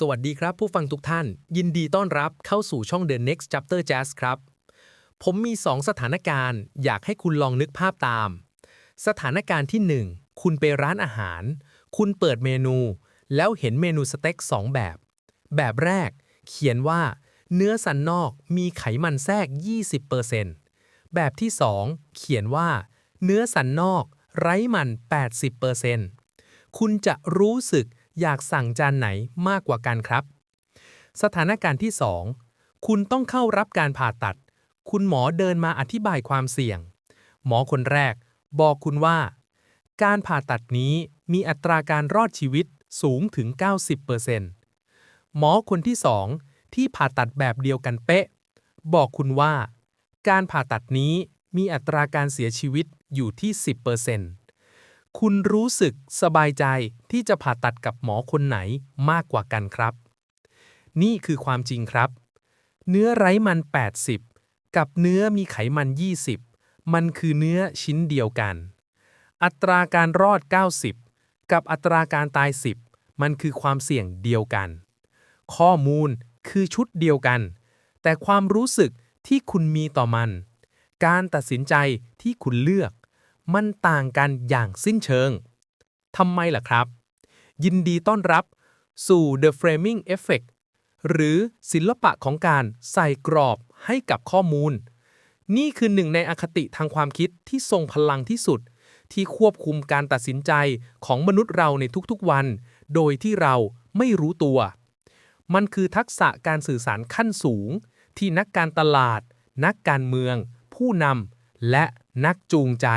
สวัสดีครับผู้ฟังทุกท่าน ยินดีต้อนรับเข้าสู่ช่อง The Next Chapter Jazz ครับ ผมมี 2 สถานการณ์ อยากให้คุณลองนึกภาพตาม สถานการณ์ที่ 1 คุณไปร้านอาหาร คุณเปิดเมนู แล้วเห็นเมนูสเต็ก 2 แบบ แบบแรก เขียนว่า เนื้อสันนอกมีไขมันแทรก 20%แบบที่ 2 เขียนว่า เนื้อสันนอกไร้มัน 80%คุณจะรู้สึก อยากสั่งจานไหนมากกว่ากันครับ สถานการณ์ที่ 2 คุณต้องเข้ารับการผ่าตัด คุณหมอเดินมาอธิบายความเสี่ยง หมอคนแรก บอกคุณว่า การผ่าตัดนี้มีอัตราการรอดชีวิตสูงถึง 90%หมอคนที่ 2 ที่ผ่าตัดแบบเดียวกันเป๊ะ บอกคุณว่า การผ่าตัดนี้มีอัตราการเสียชีวิตอยู่ที่ 10% คุณรู้สึกสบายใจที่จะผ่าตัดกับหมอคนไหนมากกว่ากันครับ นี่คือความจริงครับ เนื้อไร้มัน 80 กับเนื้อมีไขมัน 20 มันคือเนื้อชิ้นเดียวกัน อัตราการรอด 90 กับอัตราการตาย 10 มันคือความเสี่ยงเดียวกัน ข้อมูลคือชุดเดียวกัน แต่ความรู้สึกที่คุณมีต่อมัน การตัดสินใจที่คุณเลือก มันต่างกันอย่างสิ้นเชิงทำไมล่ะครับ ยินดีต้อนรับสู่ The Framing Effect หรือศิลปะของการใส่กรอบให้กับข้อมูล นี่คือหนึ่งในอคติทางความคิดที่ทรงพลังที่สุด ที่ควบคุมการตัดสินใจของมนุษย์เราในทุกๆวัน โดยที่เราไม่รู้ตัว มันคือทักษะการสื่อสารขั้นสูง ที่นักการตลาด นักการเมือง ผู้นำและนักจูงใจ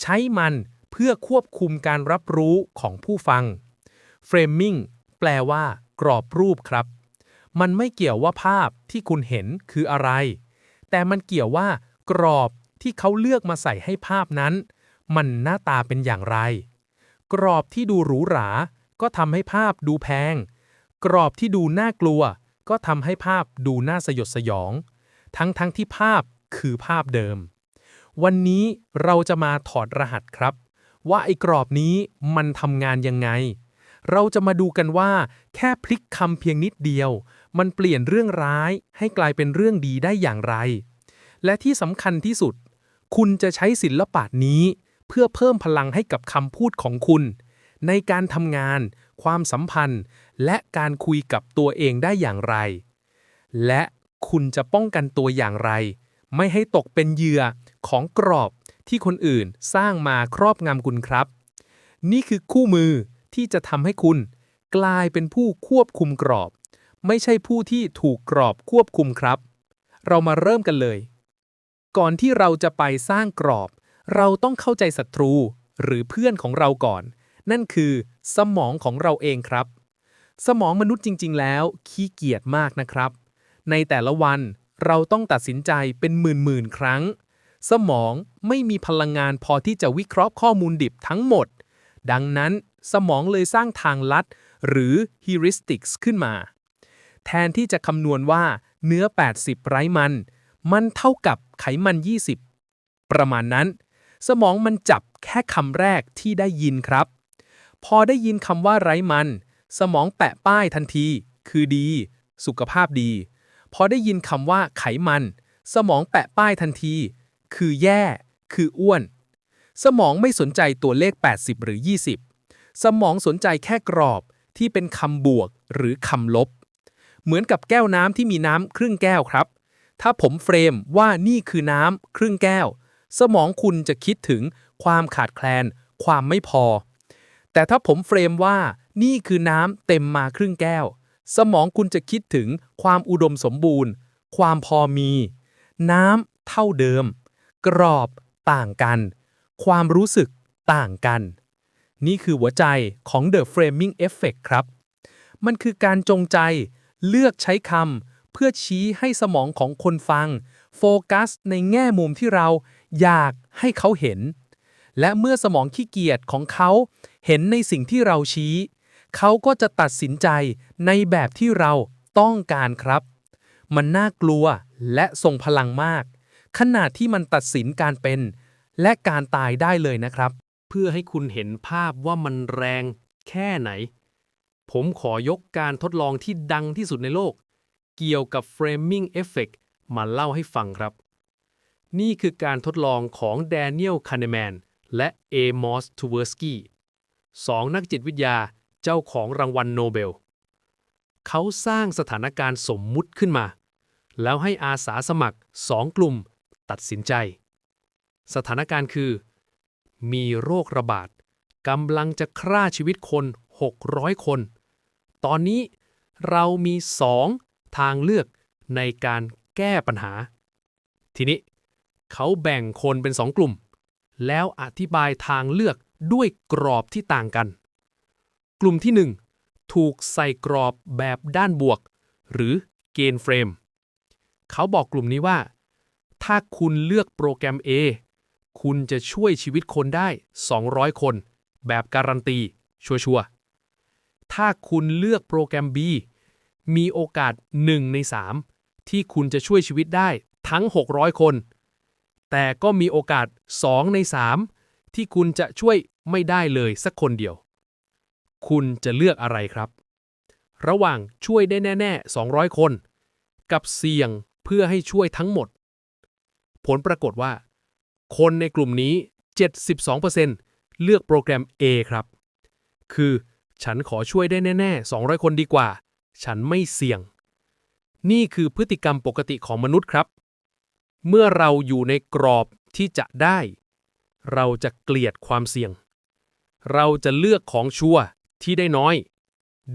ใช้มันเพื่อควบคุมการรับรู้ของผู้ฟัง Framing แปลว่า กรอบรูปครับ มันไม่เกี่ยวว่าภาพที่คุณเห็นคืออะไร แต่มันเกี่ยวว่า กรอบที่เขาเลือกมาใส่ให้ภาพนั้น มันหน้าตาเป็นอย่างไร กรอบที่ดูหรูหรา ก็ทำให้ภาพดูแพง กรอบที่ดูน่ากลัว ก็ทำให้ภาพดูน่าสยดสยอง ทั้งๆทที่ภาพคือภาพเดิม วันนี้เราจะมาถอดรหัสครับ ว่าไอ้กรอบนี้มันทำงานยังไง เราจะมาดูกันว่า แค่พลิกคำเพียงนิดเดียว มันเปลี่ยนเรื่องร้าย ให้กลายเป็นเรื่องดีได้อย่างไร และที่สำคัญที่สุด คุณจะใช้ศิลปะนี้ เพื่อเพิ่มพลังให้กับคำพูดของคุณ ในการทำงาน ความสัมพันธ์ และการคุยกับตัวเองได้อย่างไร และคุณจะป้องกันตัวอย่างไร ไม่ให้ตกเป็นเหยื่อ ของกรอบที่คนอื่นสร้างมาครอบงำคุณครับ นี่คือคู่มือที่จะทำให้คุณ กลายเป็นผู้ควบคุมกรอบ ไม่ใช่ผู้ที่ถูกกรอบควบคุมครับ เรามาเริ่มกันเลย ก่อนที่เราจะไปสร้างกรอบ เราต้องเข้าใจศัตรูหรือเพื่อนของเราก่อน นั่นคือ สมองของเราเองครับ สมองมนุษย์จริง ๆ แล้ว ขี้เกียจมากนะครับ ในแต่ละวันเราต้องตัดสินใจเป็นหมื่นๆครั้ง สมองไม่มีพลังงานพอที่จะวิเคราะห์ข้อมูลดิบทั้งหมด ดังนั้นสมองเลยสร้างทางลัด หรือ heuristics ขึ้นมา แทนที่จะคำนวณว่าเนื้อ 80 ไร้มัน มันเท่ากับไขมัน 20 ประมาณนั้น สมองมันจับแค่คำแรกที่ได้ยินครับ พอได้ยินคำว่าไร้มัน สมองแปะป้ายทันที คือดี สุขภาพดี พอได้ยินคำว่าไขมัน สมองแปะป้ายทันที คือแย่ คืออ้วน สมองไม่สนใจตัวเลข 80 หรือ 20 สมองสนใจแค่กรอบที่เป็นคำบวกหรือคำลบ เหมือนกับแก้วน้ำที่มีน้ำครึ่งแก้วครับ ถ้าผมเฟรมว่านี่คือน้ำครึ่งแก้ว สมองคุณจะคิดถึงความขาดแคลน ความไม่พอ แต่ถ้าผมเฟรมว่านี่คือน้ำเต็มมาครึ่งแก้ว สมองคุณจะคิดถึงความอุดมสมบูรณ์ ความพอมี น้ำเท่าเดิม กรอบ ต่างกัน ความรู้สึกต่างกัน นี่คือหัวใจของ The Framing Effect ครับ มันคือการจงใจเลือกใช้คำเพื่อชี้ให้สมองของคนฟัง โฟกัสในแง่มุมที่เราอยากให้เขาเห็น และเมื่อสมองขี้เกียจของเขาเห็นในสิ่งที่เราชี้ เขาก็จะตัดสินใจในแบบที่เราต้องการครับ มันน่ากลัวและทรงพลังมาก ขนาดที่มันตัดสินการเป็น และการตายได้เลยนะครับ เพื่อให้คุณเห็นภาพว่ามันแรงแค่ไหน ผมขอยกการทดลองที่ดังที่สุดในโลก เกี่ยวกับ framing effect มาเล่าให้ฟังครับ นี่คือการทดลองของ Daniel Kahneman และ Amos Tversky สองนักจิตวิทยาเจ้าของรางวัลโนเบล เขาสร้างสถานการณ์สมมุติขึ้นมา แล้วให้อาสาสมัครสองกลุ่ม ตัดสินใจ สถานการณ์คือ มีโรคระบาดกำลังจะฆ่าชีวิตคน 600 คน ตอนนี้เรามีสองทางเลือกในการแก้ปัญหา ทีนี้ เขาแบ่งคนเป็นสองกลุ่ม แล้วอธิบายทางเลือกด้วยกรอบที่ต่างกัน กลุ่มที่ 1 ถูกใส่กรอบแบบด้านบวก หรือเกณฑ์เฟรม เขาบอกกลุ่มนี้ว่า ถ้าคุณเลือกโปรแกรม A คุณจะช่วยชีวิตคนได้ 200 คน แบบการันตี ชัวร์ๆถ้าคุณเลือกโปรแกรม B มีโอกาส 1 ใน 3 ที่คุณจะช่วยชีวิตได้ทั้ง 600 คน แต่ก็มีโอกาส 2 ใน 3 ที่คุณจะช่วยไม่ได้เลยสักคนเดียว คุณจะเลือกอะไรครับ ระหว่างช่วยได้แน่ ๆ 200 คน กับเสี่ยงเพื่อให้ช่วยทั้งหมด ผลปรากฏว่า คนในกลุ่มนี้ 72%เลือกโปรแกรม A ครับ คือ ฉันขอช่วยได้แน่ๆ 200 คนดีกว่า ฉันไม่เสี่ยง นี่คือพฤติกรรมปกติของมนุษย์ครับ เมื่อเราอยู่ในกรอบที่จะได้ เราจะเกลียดความเสี่ยง เราจะเลือกของชั่วที่ได้น้อย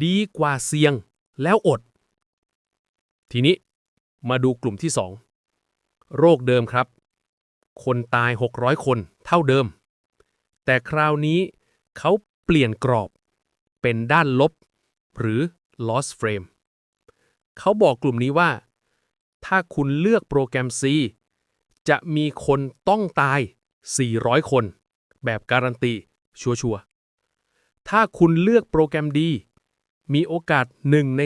ดีกว่าเสี่ยงแล้วอด ทีนี้มาดูกลุ่มที่ 2 โรคเดิมครับ คนตาย 600 คนเท่าเดิม แต่คราวนี้เขาเปลี่ยนกรอบ เป็นด้านลบ หรือ loss frame เขาบอกกลุ่มนี้ว่า ถ้าคุณเลือกโปรแกรม C จะมีคนต้องตาย 400 คน แบบการันตี ชัวร์ๆถ้าคุณเลือกโปรแกรม D มีโอกาส 1 ใน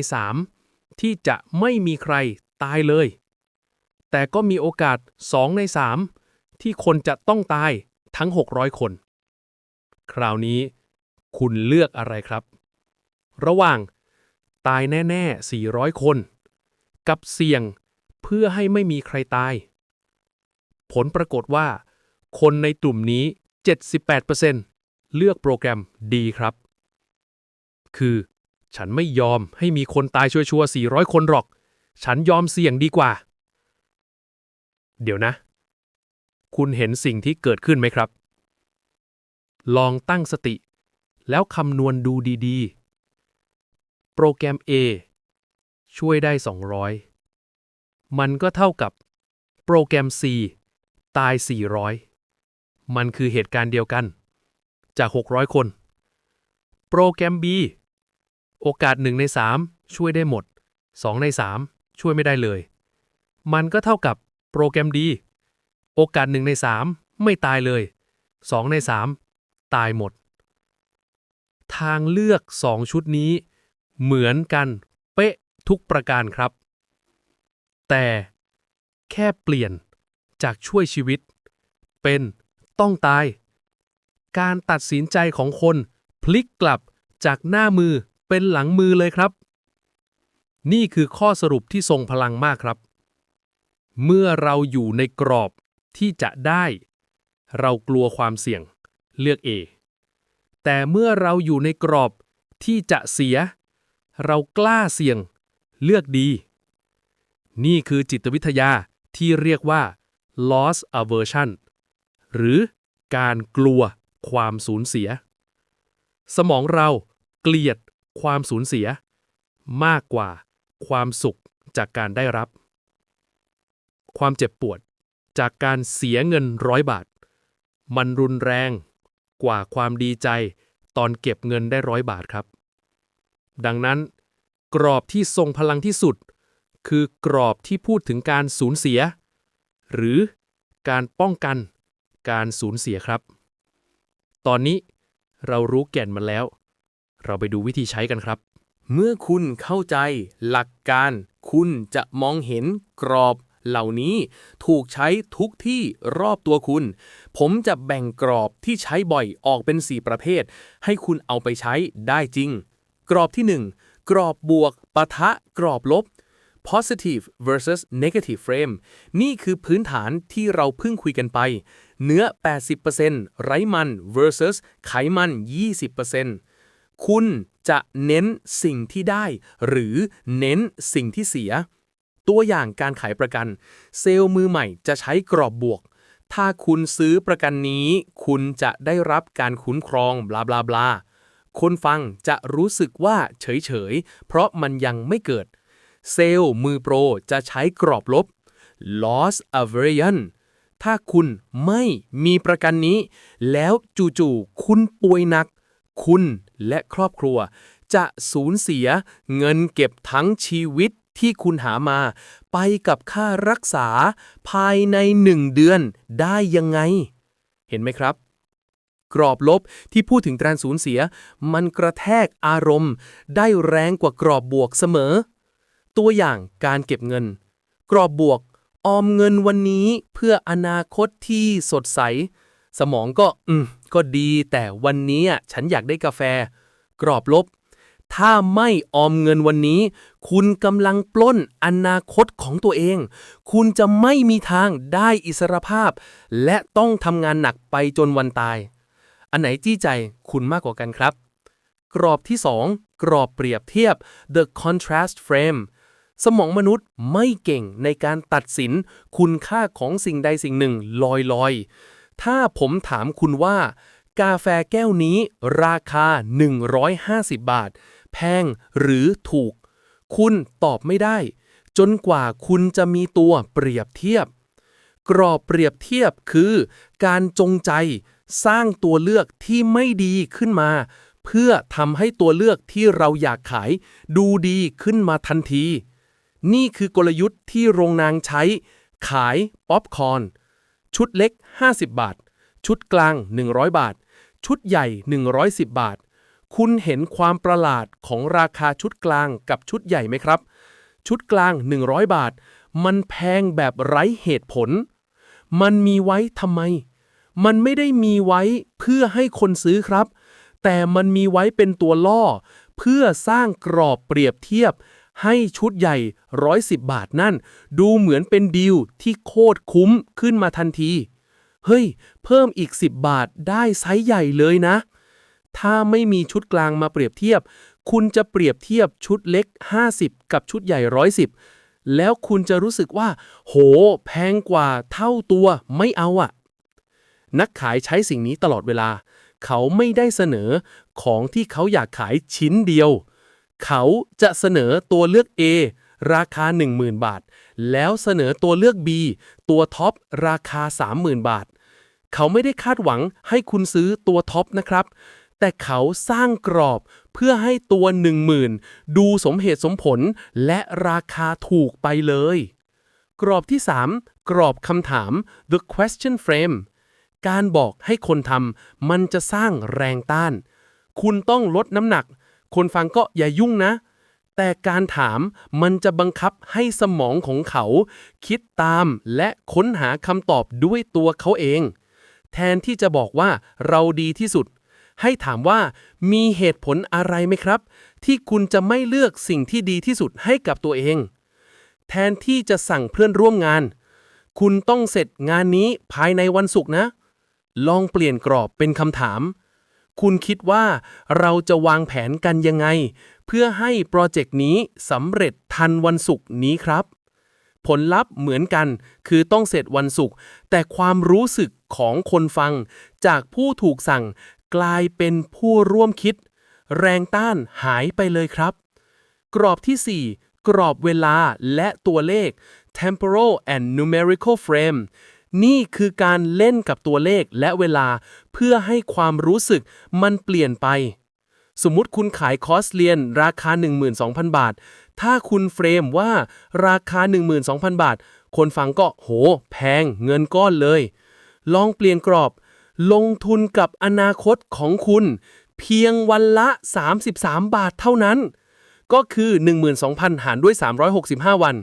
3 ที่จะไม่มีใครตายเลย แต่ก็มีโอกาส 2 ใน 3 ที่คนจะต้องตายทั้ง 600 คน คราวนี้คุณเลือกอะไรครับ ระหว่างตายแน่ ๆ 400 คน กับเสี่ยงเพื่อให้ไม่มีใครตาย ผลปรากฏว่า คนในกลุ่มนี้ 78%เลือกโปรแกรมดีครับ คือ ฉันไม่ยอมให้มีคนตายชัวร์ๆ400 คนหรอก ฉันยอมเสี่ยงดีกว่า เดี๋ยวนะ คุณเห็นสิ่งที่เกิดขึ้นไหมครับ ลองตั้งสติ แล้วคำนวณดูดีๆ โปรแกรม A ช่วยได้ 200 มันก็เท่ากับ โปรแกรม C ตาย 400 มันคือเหตุการณ์เดียวกัน จาก 600 คน โปรแกรม B โอกาส 1 ใน 3 ช่วยได้หมด 2 ใน 3 ช่วยไม่ได้เลย มันก็เท่ากับ โปรแกรม D โอกาส1ใน3ไม่ตายเลย2ใน3ตายหมด ทางเลือก2ชุดนี้เหมือนกันเป๊ะทุกประการครับ แต่แค่เปลี่ยนจากช่วยชีวิต เป็นต้องตาย การตัดสินใจของคนพลิกกลับจากหน้ามือเป็นหลังมือเลยครับ นี่คือข้อสรุปที่ทรงพลังมากครับ เมื่อเราอยู่ในกรอบที่จะได้ เรากลัวความเสี่ยง เลือก A แต่เมื่อเราอยู่ในกรอบที่จะเสีย เรากล้าเสี่ยง เลือกดี นี่คือจิตวิทยาที่เรียกว่า loss aversion หรือการกลัวความสูญเสีย สมองเราเกลียดความสูญเสีย มากกว่าความสุขจากการได้รับ ความเจ็บปวด จากการเสียเงินร้อยบาท มันรุนแรงกว่าความดีใจ ตอนเก็บเงินได้ร้อยบาทครับ ดังนั้น กรอบที่ทรงพลังที่สุด คือกรอบที่พูดถึงการสูญเสีย หรือการป้องกันการสูญเสียครับ ตอนนี้เรารู้แก่นมันแล้ว เราไปดูวิธีใช้กันครับ เมื่อคุณเข้าใจหลักการ คุณจะมองเห็นกรอบ เหล่านี้ถูกใช้ทุกที่รอบตัวคุณ ผมจะแบ่งกรอบที่ใช้บ่อยออกเป็น 4 ประเภท ให้คุณเอาไปใช้ได้จริง กรอบที่ 1 กรอบบวกปะทะกรอบลบ positive versus negative frame นี่คือพื้นฐานที่เราเพิ่งคุยกันไป เนื้อ 80%ไร้มัน versus ไขมัน 20%คุณจะเน้นสิ่งที่ได้ หรือเน้นสิ่งที่เสีย ตัวอย่างการขายประกัน เซลล์มือใหม่จะใช้กรอบบวก ถ้าคุณซื้อประกันนี้ คุณจะได้รับการคุ้มครองบลาบลาบลาคนฟังจะรู้สึกว่าเฉยๆเพราะมันยังไม่เกิด เซลล์มือโปรจะใช้กรอบลบ loss aversion ถ้าคุณไม่มีประกันนี้ แล้วจู่ๆคุณป่วยหนัก คุณและครอบครัว จะสูญเสียเงินเก็บทั้งชีวิต ที่คุณหามา ไปกับค่ารักษาภายในหนึ่งเดือนได้ยังไง เห็นไหมครับ กรอบลบที่พูดถึงการสูญเสีย มันกระแทกอารมณ์ ได้แรงกว่ากรอบบวกเสมอ ตัวอย่างการเก็บเงิน กรอบบวก ออมเงินวันนี้เพื่ออนาคตที่สดใส สมองก็อืมก็ดีแต่วันนี้อะฉันอยากได้กาแฟ กรอบลบถ้าไม่ออมเงินวันนี้ คุณกำลังปล้นอนาคตของตัวเอง คุณจะไม่มีทางได้อิสรภาพ และต้องทำงานหนักไปจนวันตาย อันไหนจี้ใจคุณมากกว่ากันครับ กรอบที่ 2 กรอบเปรียบเทียบ the contrast frame สมองมนุษย์ไม่เก่งในการตัดสินคุณค่าของสิ่งใดสิ่งหนึ่งลอยๆ ถ้าผมถามคุณว่า กาแฟแก้วนี้ราคา 150 บาท แพงหรือถูก คุณตอบไม่ได้ จนกว่าคุณจะมีตัวเปรียบเทียบ กรอบเปรียบเทียบคือ การจงใจสร้างตัวเลือกที่ไม่ดีขึ้นมา เพื่อทำให้ตัวเลือกที่เราอยากขาย ดูดีขึ้นมาทันที นี่คือกลยุทธ์ที่โรงนางใช้ ขายป๊อปคอร์นชุดเล็ก 50 บาท ชุดกลาง 100 บาท ชุดใหญ่ 110 บาท คุณเห็นความประหลาดของราคาชุดกลางกับชุดใหญ่ไหมครับ ชุดกลาง 100 บาท มันแพงแบบไร้เหตุผล มันมีไว้ทำไม มันไม่ได้มีไว้เพื่อให้คนซื้อครับ แต่มันมีไว้เป็นตัวล่อ เพื่อสร้างกรอบเปรียบเทียบ ให้ชุดใหญ่ 110 บาทนั่น ดูเหมือนเป็นดีลที่โคตรคุ้มขึ้นมาทันที เฮ้ย เพิ่มอีก 10 บาทได้ไซส์ใหญ่เลยนะ ถ้าไม่มีชุดกลางมาเปรียบเทียบ คุณจะเปรียบเทียบชุดเล็ก 50 กับชุดใหญ่ 110 แล้วคุณจะรู้สึกว่า โห แพงกว่าเท่าตัวไม่เอาอะนักขายใช้สิ่งนี้ตลอดเวลา เขาไม่ได้เสนอของที่เขาอยากขายชิ้นเดียว เขาจะเสนอตัวเลือก A ราคา 10,000 บาท แล้วเสนอตัวเลือก B ตัวท็อปราคา 30,000 บาท เขาไม่ได้คาดหวังให้คุณซื้อตัวท็อปนะครับ แต่เขาสร้างกรอบเพื่อให้ตัว10,000ดูสมเหตุสมผลและราคาถูกไปเลย กรอบที่ 3 กรอบคำถาม the question frame การบอกให้คนทำมันจะสร้างแรงต้าน คุณต้องลดน้ำหนัก คนฟังก็อย่ายุ่งนะ แต่การถามมันจะบังคับให้สมองของเขา คิดตามและค้นหาคำตอบด้วยตัวเขาเอง แทนที่จะบอกว่าเราดีที่สุด ให้ถามว่ามีเหตุผลอะไรไหมครับ ที่คุณจะไม่เลือกสิ่งที่ดีที่สุดให้กับตัวเอง แทนที่จะสั่งเพื่อนร่วมงาน คุณต้องเสร็จงานนี้ภายในวันศุกร์นะ ลองเปลี่ยนกรอบเป็นคำถาม คุณคิดว่าเราจะวางแผนกันยังไง เพื่อให้โปรเจกต์นี้สำเร็จทันวันศุกร์นี้ครับผลลัพธ์เหมือนกันคือต้องเสร็จวันศุกร์แต่ความรู้สึกของคนฟัง จากผู้ถูกสั่ง กลายเป็นผู้ร่วมคิด แรงต้านหายไปเลยครับ กรอบที่ 4 กรอบเวลาและตัวเลข temporal and numerical frame นี่คือการเล่นกับตัวเลขและเวลาเพื่อให้ความรู้สึกมันเปลี่ยนไป สมมุติคุณขายคอร์สเรียนราคา 12,000 บาท ถ้าคุณเฟรมว่าราคา 12,000 บาท คนฟังก็โห แพงเงินก้อนเลย ลองเปลี่ยนกรอบ ลงทุนกับอนาคตของคุณ เพียงวันละ 33 บาทเท่านั้น ก็คือ 12,000 หารด้วย 365 วัน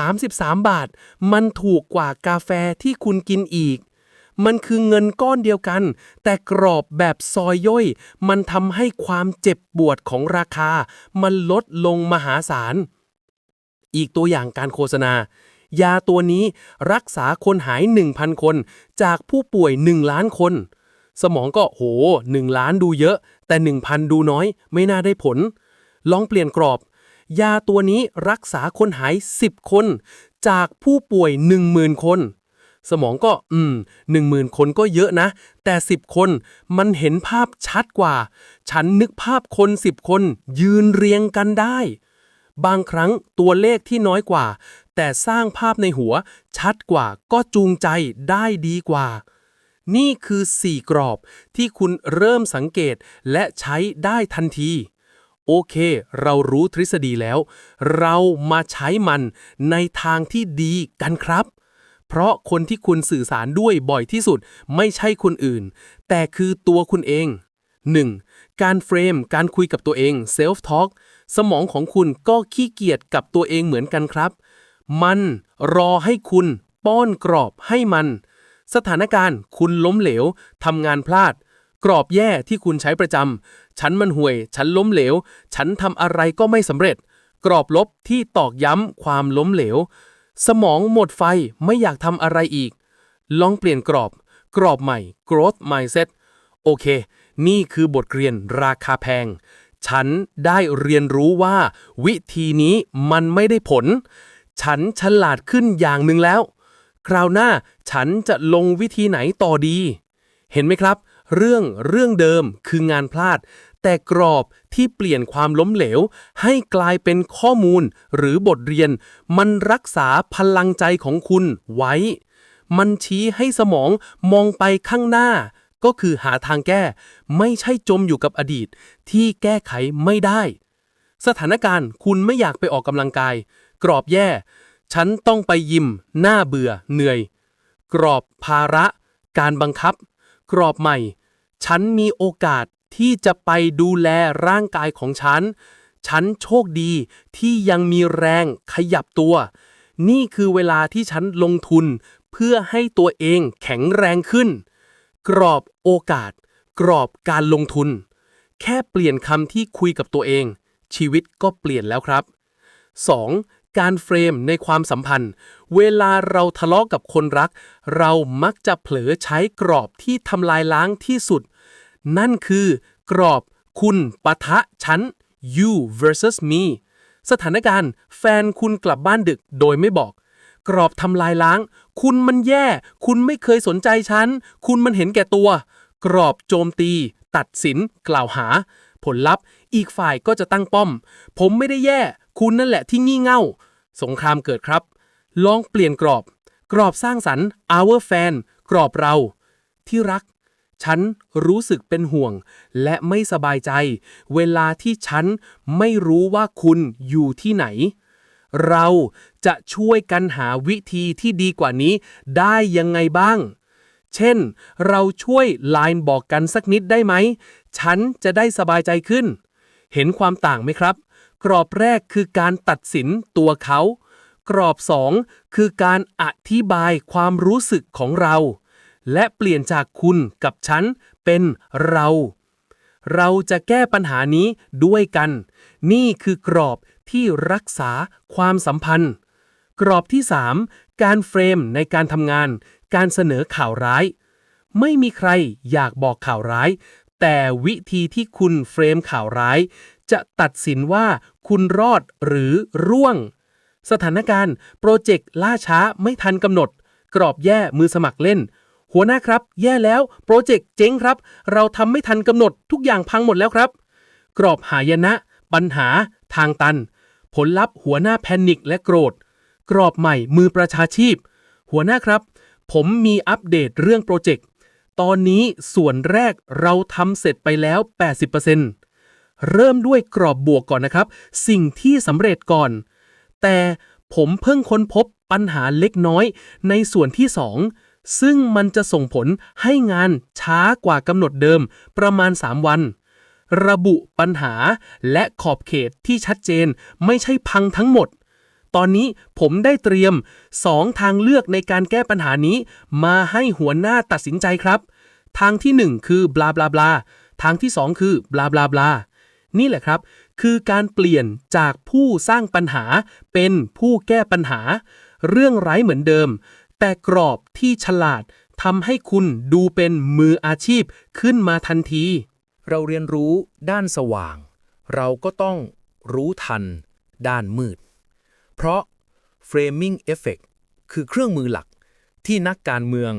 33 บาท มันถูกกว่ากาแฟที่คุณกินอีก มันคือเงินก้อนเดียวกัน แต่กรอบแบบซอยย่อย มันทำให้ความเจ็บปวดของราคา มันลดลงมหาศาล อีกตัวอย่างการโฆษณา ยาตัวนี้รักษาคนหาย 1,000 คน จากผู้ป่วย 1 ล้านคน สมองก็โห 1 ล้านดูเยอะ แต่ 1,000 ดูน้อย ไม่น่าได้ผล ลองเปลี่ยนกรอบ ยาตัวนี้รักษาคนหาย 10 คน จากผู้ป่วย 10,000 คน สมองก็อืม10,000 คนก็เยอะนะ แต่ 10 คนมันเห็นภาพชัดกว่า ฉันนึกภาพคน 10 คน ยืนเรียงกันได้บางครั้งตัวเลขที่น้อยกว่า แต่สร้างภาพในหัวชัดกว่าก็จูงใจได้ดีกว่า นี่คือ 4 กรอบที่คุณเริ่มสังเกตและใช้ได้ทันที โอเค เรารู้ทฤษฎีแล้ว เรามาใช้มันในทางที่ดีกันครับ เพราะคนที่คุณสื่อสารด้วยบ่อยที่สุดไม่ใช่คนอื่น แต่คือตัวคุณเอง 1. การเฟรม การคุยกับตัวเอง self talk สมองของคุณก็ขี้เกียจกับตัวเองเหมือนกันครับ มันรอให้คุณป้อนกรอบให้มัน สถานการณ์คุณล้มเหลวทำงานพลาด กรอบแย่ที่คุณใช้ประจำฉันมันห่วย ฉันล้มเหลว ฉันทำอะไรก็ไม่สำเร็จ กรอบลบที่ตอกย้ำความล้มเหลว สมองหมดไฟไม่อยากทำอะไรอีก ลองเปลี่ยนกรอบ กรอบใหม่ growth mindset โอเค นี่คือบทเรียนราคาแพง ฉันได้เรียนรู้ว่า วิธีนี้มันไม่ได้ผล ฉันฉลาดขึ้นอย่างหนึ่งแล้ว คราวหน้าฉันจะลงวิธีไหนต่อดี เห็นไหมครับ เรื่องเรื่องเดิมคืองานพลาด แต่กรอบที่เปลี่ยนความล้มเหลว ให้กลายเป็นข้อมูลหรือบทเรียน มันรักษาพลังใจของคุณไว้ มันชี้ให้สมองมองไปข้างหน้า ก็คือหาทางแก้ ไม่ใช่จมอยู่กับอดีต ที่แก้ไขไม่ได้ สถานการณ์คุณไม่อยากไปออกกำลังกาย กรอบแย่ ฉันต้องไปยิม หน้าเบื่อ เหนื่อย กรอบภาระ การบังคับ กรอบใหม่ ฉันมีโอกาสที่จะไปดูแลร่างกายของฉัน ฉันโชคดีที่ยังมีแรงขยับตัว นี่คือเวลาที่ฉันลงทุน เพื่อให้ตัวเองแข็งแรงขึ้น กรอบโอกาส กรอบการลงทุน แค่เปลี่ยนคำที่คุยกับตัวเอง ชีวิตก็เปลี่ยนแล้วครับ 2. การเฟรมในความสัมพันธ์ เวลาเราทะเลาะกับคนรัก เรามักจะเผลอใช้กรอบที่ทำลายล้างที่สุด นั่นคือกรอบคุณปะทะฉัน you versus me สถานการณ์แฟนคุณกลับบ้านดึกโดยไม่บอก กรอบทำลายล้าง คุณมันแย่ คุณไม่เคยสนใจฉัน คุณมันเห็นแก่ตัว กรอบโจมตี ตัดสิน กล่าวหา ผลลัพธ์ อีกฝ่ายก็จะตั้งป้อม ผมไม่ได้แย่ คุณนั่นแหละที่งี่เง่า สงครามเกิดครับ ลองเปลี่ยนกรอบ กรอบสร้างสรรค์ our fan กรอบเรา ที่รัก ฉันรู้สึกเป็นห่วง และไม่สบายใจ เวลาที่ฉันไม่รู้ว่าคุณอยู่ที่ไหน เราจะช่วยกันหาวิธีที่ดีกว่านี้ได้ยังไงบ้าง เช่น เราช่วยไลน์บอกกันสักนิดได้ไหม ฉันจะได้สบายใจขึ้น เห็นความต่างไหมครับ กรอบแรกคือการตัดสินตัวเขา กรอบสองคือการอธิบายความรู้สึกของเรา และเปลี่ยนจากคุณกับฉันเป็นเรา เราจะแก้ปัญหานี้ด้วยกัน นี่คือกรอบที่รักษาความสัมพันธ์ กรอบที่ 3 การเฟรมในการทำงาน การเสนอข่าวร้าย ไม่มีใครอยากบอกข่าวร้าย แต่วิธีที่คุณเฟรมข่าวร้าย จะตัดสินว่าคุณรอดหรือร่วง สถานการณ์ โปรเจกต์ล่าช้าไม่ทันกำหนด กรอบแย่มือสมัครเล่น หัวหน้าครับ แย่แล้ว โปรเจกต์เจ๊งครับ เราทำไม่ทันกำหนดทุกอย่างพังหมดแล้วครับ กรอบหายนะ ปัญหา ทางตัน ผลลัพธ์หัวหน้าแพนิคและโกรธ กรอบใหม่มือประชาชีพ หัวหน้าครับ ผมมีอัปเดตเรื่องโปรเจกต์ตอนนี้ส่วนแรกเราทำเสร็จไปแล้ว 80% เริ่มด้วยกรอบบวกก่อนนะครับ สิ่งที่สำเร็จก่อน แต่ผมเพิ่งค้นพบปัญหาเล็กน้อยในส่วนที่ 2 ซึ่งมันจะส่งผลให้งานช้ากว่ากำหนดเดิมประมาณ 3 วัน ระบุปัญหาและขอบเขตที่ชัดเจนไม่ใช่พังทั้งหมด ตอนนี้ผมได้เตรียม 2 ทางเลือกในการแก้ปัญหานี้ มาให้หัวหน้าตัดสินใจครับ ทางที่ 1 คือบลาบลาบลาทางที่ 2 คือบลาบลาบลา นี่แหละครับ คือการเปลี่ยนจากผู้สร้างปัญหาเป็นผู้แก้ปัญหา เรื่องไร้เหมือนเดิม แต่กรอบที่ฉลาดทำให้คุณดูเป็นมืออาชีพขึ้นมาทันที เราเรียนรู้ด้านสว่าง เราก็ต้องรู้ทัน ด้านมืด เพราะ framing effect คือเครื่องมือหลักที่นักการเมือง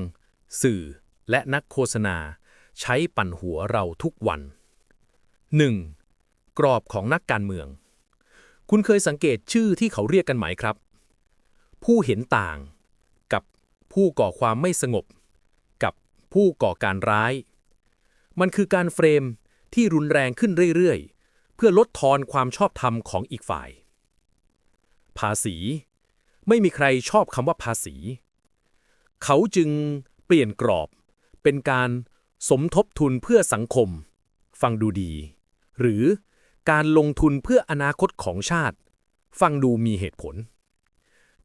สื่อ และนักโฆษณา ใช้ปั่นหัวเราทุกวัน 1. กรอบของนักการเมือง คุณเคยสังเกตชื่อที่เขาเรียกกันไหมครับ ผู้เห็นต่างกับผู้ก่อความไม่สงบ กับผู้ก่อการร้าย มันคือการเฟรมที่รุนแรงขึ้นเรื่อยๆ เพื่อลดทอนความชอบธรรมของอีกฝ่าย ภาษี ไม่มีใครชอบคำว่าภาษี เขาจึงเปลี่ยนกรอบ เป็นการสมทบทุนเพื่อสังคม ฟังดูดี หรือ การลงทุนเพื่ออนาคตของชาติ ฟังดูมีเหตุผล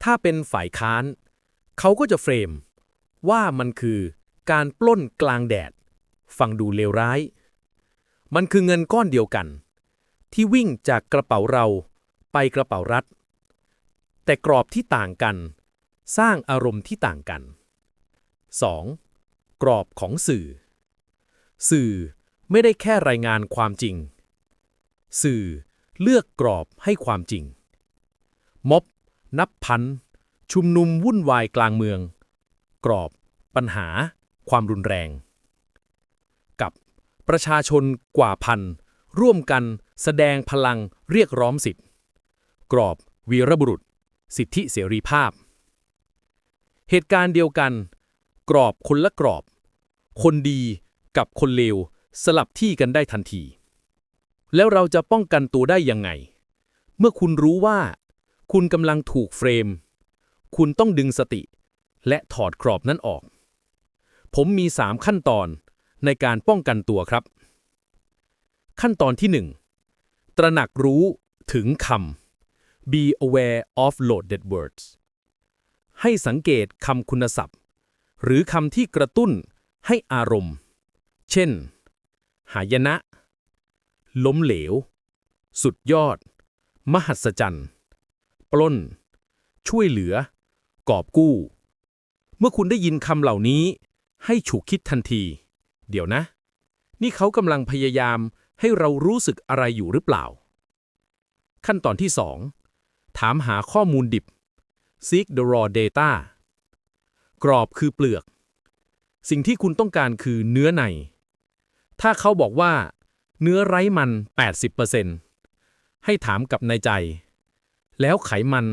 ถ้าเป็นฝ่ายค้าน เขาก็จะเฟรม ว่ามันคือการปล้นกลางแดด ฟังดูเลวร้าย มันคือเงินก้อนเดียวกัน ที่วิ่งจากกระเป๋าเราไปกระเป๋ารัฐ แต่กรอบที่ต่างกัน สร้างอารมณ์ที่ต่างกัน 2. กรอบของสื่อ สื่อไม่ได้แค่รายงานความจริง สื่อเลือกกรอบให้ความจริง ม็อบ นับพัน ชุมนุมวุ่นวายกลางเมือง กรอบ ปัญหา ความรุนแรง กับประชาชนกว่าพัน ร่วมกันแสดงพลังเรียกร้องสิทธิ์กรอบวีรบุรุษ สิทธิเสรีภาพ เหตุการณ์เดียวกัน กรอบคนละกรอบ คนดีกับคนเลวสลับที่กันได้ทันที แล้วเราจะป้องกันตัวได้ยังไง เมื่อคุณรู้ว่า คุณกำลังถูกเฟรม คุณต้องดึงสติ และถอดกรอบนั้นออก ผมมี 3 ขั้นตอนในการป้องกันตัวครับ ขั้นตอนที่ 1 ตระหนักรู้ถึงคำ be aware of loaded words ให้สังเกตคำคุณศัพท์ หรือคำที่กระตุ้นให้อารมณ์ เช่น หายนะ ล้มเหลว สุดยอด มหัศจรรย์ ปล้น ช่วยเหลือ กอบกู้ เมื่อคุณได้ยินคำเหล่านี้ ให้ฉุกคิดทันที เดี๋ยวนะ นี่เขากำลังพยายามให้เรารู้สึกอะไรอยู่หรือเปล่า ขั้นตอนที่ 2 ถามหาข้อมูลดิบ seek the raw data กรอบคือเปลือก สิ่งที่คุณต้องการคือเนื้อใน ถ้าเขาบอกว่า เนื้อไร้มัน 80%ให้ถามกับในใจ แล้วไขมัน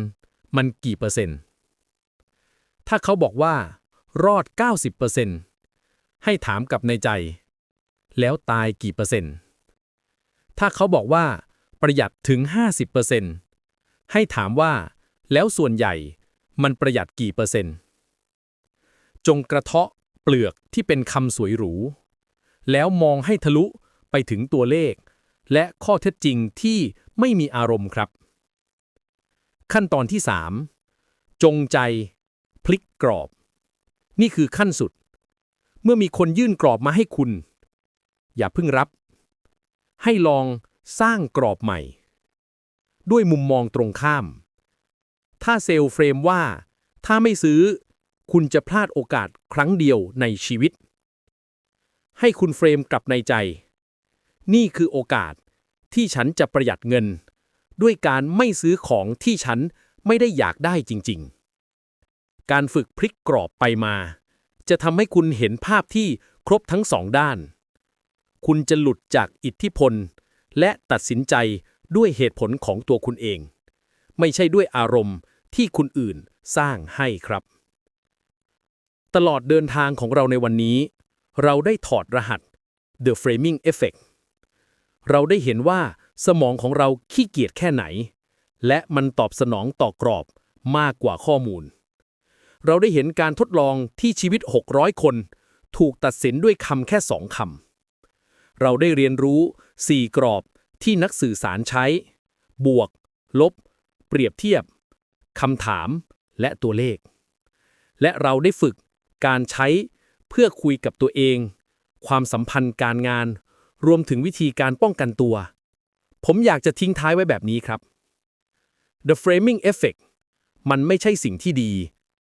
มันกี่เปอร์เซ็นต์ ถ้าเขาบอกว่า รอด 90%ให้ถามกับในใจ แล้วตายกี่เปอร์เซ็นต์ ถ้าเขาบอกว่า ประหยัดถึง 50%ให้ถามว่า แล้วส่วนใหญ่มันประหยัดกี่เปอร์เซ็นต์ จงกระเทาะเปลือกที่เป็นคำสวยหรู แล้วมองให้ทะลุ ไปถึงตัวเลข และข้อเท็จจริงที่ไม่มีอารมณ์ครับ ขั้นตอนที่ 3 จงใจ พลิกกรอบ นี่คือขั้นสุด เมื่อมีคนยื่นกรอบมาให้คุณ อย่าเพิ่งรับ ให้ลองสร้างกรอบใหม่ ด้วยมุมมองตรงข้าม ถ้าเซลล์เฟรมว่าถ้าไม่ซื้อ คุณจะพลาดโอกาสครั้งเดียวในชีวิต ให้คุณเฟรมกลับในใจ นี่คือโอกาสที่ฉันจะประหยัดเงิน ด้วยการไม่ซื้อของที่ฉันไม่ได้อยากได้จริง ๆ การฝึกพลิกกรอบไปมา จะทำให้คุณเห็นภาพที่ครบทั้งสองด้าน คุณจะหลุดจากอิทธิพล และตัดสินใจด้วยเหตุผลของตัวคุณเอง ไม่ใช่ด้วยอารมณ์ที่คุณอื่นสร้างให้ครับ ตลอดเดินทางของเราในวันนี้ เราได้ถอดรหัส The Framing Effect เราได้เห็นว่าสมองของเราขี้เกียจแค่ไหน และมันตอบสนองต่อกรอบมากกว่าข้อมูล เราได้เห็นการทดลองที่ชีวิต 600 คน ถูกตัดสินด้วยคำแค่สองคำ เราได้เรียนรู้ 4 กรอบที่นักสื่อสารใช้ บวก ลบ เปรียบเทียบคำถามและตัวเลข และเราได้ฝึกการใช้เพื่อคุยกับตัวเอง ความสัมพันธ์การงาน รวมถึงวิธีการป้องกันตัว ผมอยากจะทิ้งท้ายไว้แบบนี้ครับ The framing effect มันไม่ใช่สิ่งที่ดี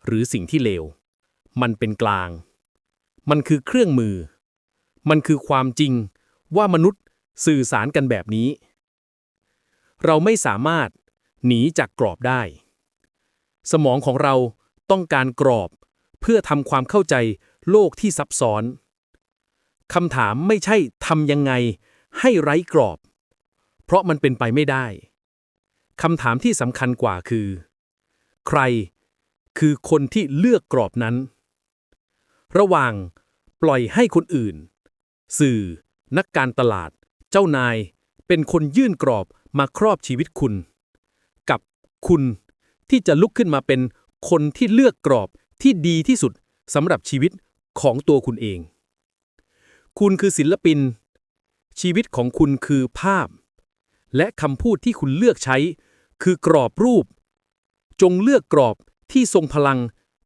หรือสิ่งที่เลว มันเป็นกลาง มันคือเครื่องมือ มันคือความจริงว่ามนุษย์สื่อสารกันแบบนี้ เราไม่สามารถหนีจากกรอบได้ สมองของเราต้องการกรอบ เพื่อทำความเข้าใจโลกที่ซับซ้อนคำถามไม่ใช่ำยังไงให้ไร้กรอบ เพราะมันเป็นไปไม่ได้คำถามที่สำคัญกว่าคือ ใครคือคนที่เลือกกรอบนั้น ระหว่างปล่อยให้คนอื่น สื่อ นักการตลาด เจ้านาย เป็นคนยื่นกรอบมาครอบชีวิตคุณ กับคุณที่จะลุกขึ้นมาเป็นคนที่เลือกกรอบที่ดีที่สุดสำหรับชีวิตของตัวคุณเอง คุณคือศิลปิน ชีวิตของคุณคือภาพ และคำพูดที่คุณเลือกใช้ คือกรอบรูป จงเลือกกรอบที่ทรงพลัง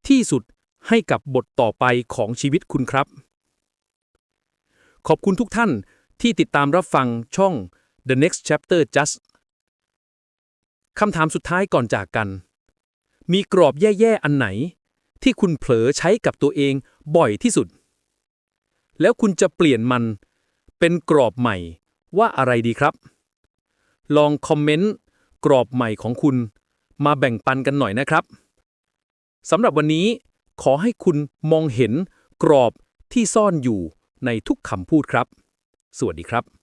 ที่สุดให้กับบทต่อไปของชีวิตคุณครับ ขอบคุณทุกท่านที่ติดตามรับฟังช่อง The Next Chapter Just คำถามสุดท้ายก่อนจากกัน มีกรอบแย่ ๆ อันไหน ที่คุณเผลอใช้กับตัวเองบ่อยที่สุด แล้วคุณจะเปลี่ยนมัน เป็นกรอบใหม่ว่าอะไรดีครับ ลองคอมเมนต์กรอบใหม่ของคุณมาแบ่งปันกันหน่อยนะครับสำหรับวันนี้ขอให้คุณมองเห็นกรอบที่ซ่อนอยู่ในทุกคำพูดครับ สวัสดีครับ